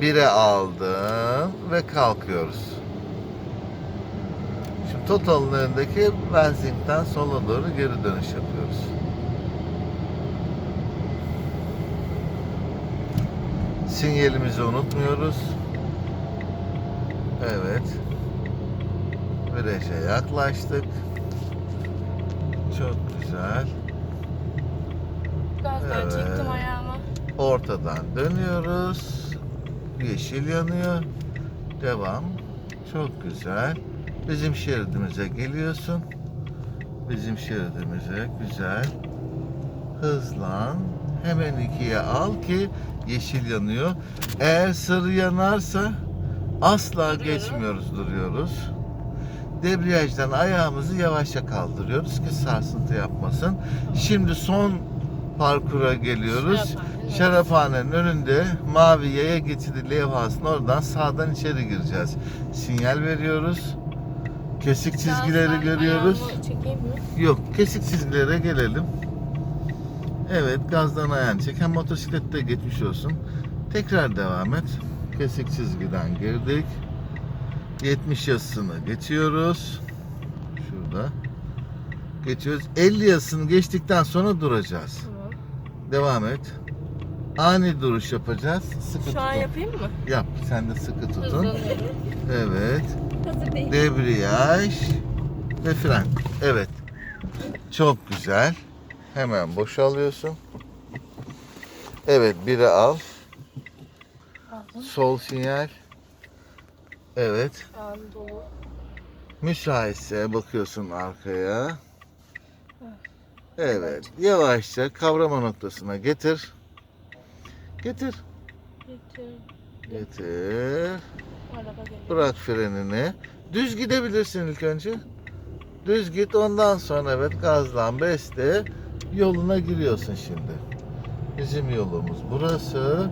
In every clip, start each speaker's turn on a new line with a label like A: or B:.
A: Bire aldım ve kalkıyoruz. Şimdi Total'ın önündeki benzinkten sola doğru geri dönüş yapıyoruz. Sinyalimizi unutmuyoruz. Evet. Viraja yaklaştık. Çok güzel.
B: Gazdan
A: Evet.
B: çektim ayağımı.
A: Ortadan dönüyoruz. Yeşil yanıyor. Devam. Çok güzel. Bizim şeridimize geliyorsun. Bizim şeridimize güzel. Hızlan. Hemen ikiye al ki yeşil yanıyor. Eğer sarı yanarsa asla geçmiyoruz, duruyoruz. Debriyajdan ayağımızı yavaşça kaldırıyoruz ki sarsıntı yapmasın. Şimdi son parkura geliyoruz.
B: Şaraphanenin
A: önünde mavi yaya geçidi levhasının oradan sağdan içeri gireceğiz. Sinyal veriyoruz. Kesik çizgileri görüyoruz. Yok, kesik çizgilere gelelim. Evet, gazdan ayağını çek. Hem motosiklette geçmiş olsun. Tekrar devam et. Kesik çizgiden girdik. 70 yazısını geçiyoruz. Şurada. Geçiyoruz. 50 yazısını geçtikten sonra duracağız.
B: Tamam.
A: Devam et. Ani duruş yapacağız. Sıkı
B: Şu an
A: tutun.
B: yapayım mı?
A: Yap. Sen de sıkı tutun. Evet.
B: Hazır değil.
A: Debriyaj ve fren. Evet. Çok güzel. Hemen boşalıyorsun. Evet, biri al. Sol sinyal. Evet.
B: An.
A: Müsaitse bakıyorsun arkaya. Evet. Yavaşça kavrama noktasına getir. Getir.
B: Getir.
A: Getir. Bırak frenini. Düz gidebilirsin ilk önce. Düz git ondan sonra evet gazlan beste yoluna giriyorsun şimdi. Bizim yolumuz burası.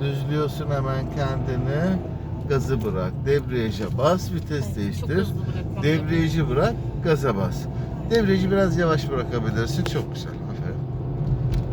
A: Düzlüyorsun hemen kendini. Gazı bırak. Debriyaja bas. Vites değiştir. Debriyajı bırak. Gaza bas. Debriyajı biraz yavaş bırakabilirsin. Çok güzel.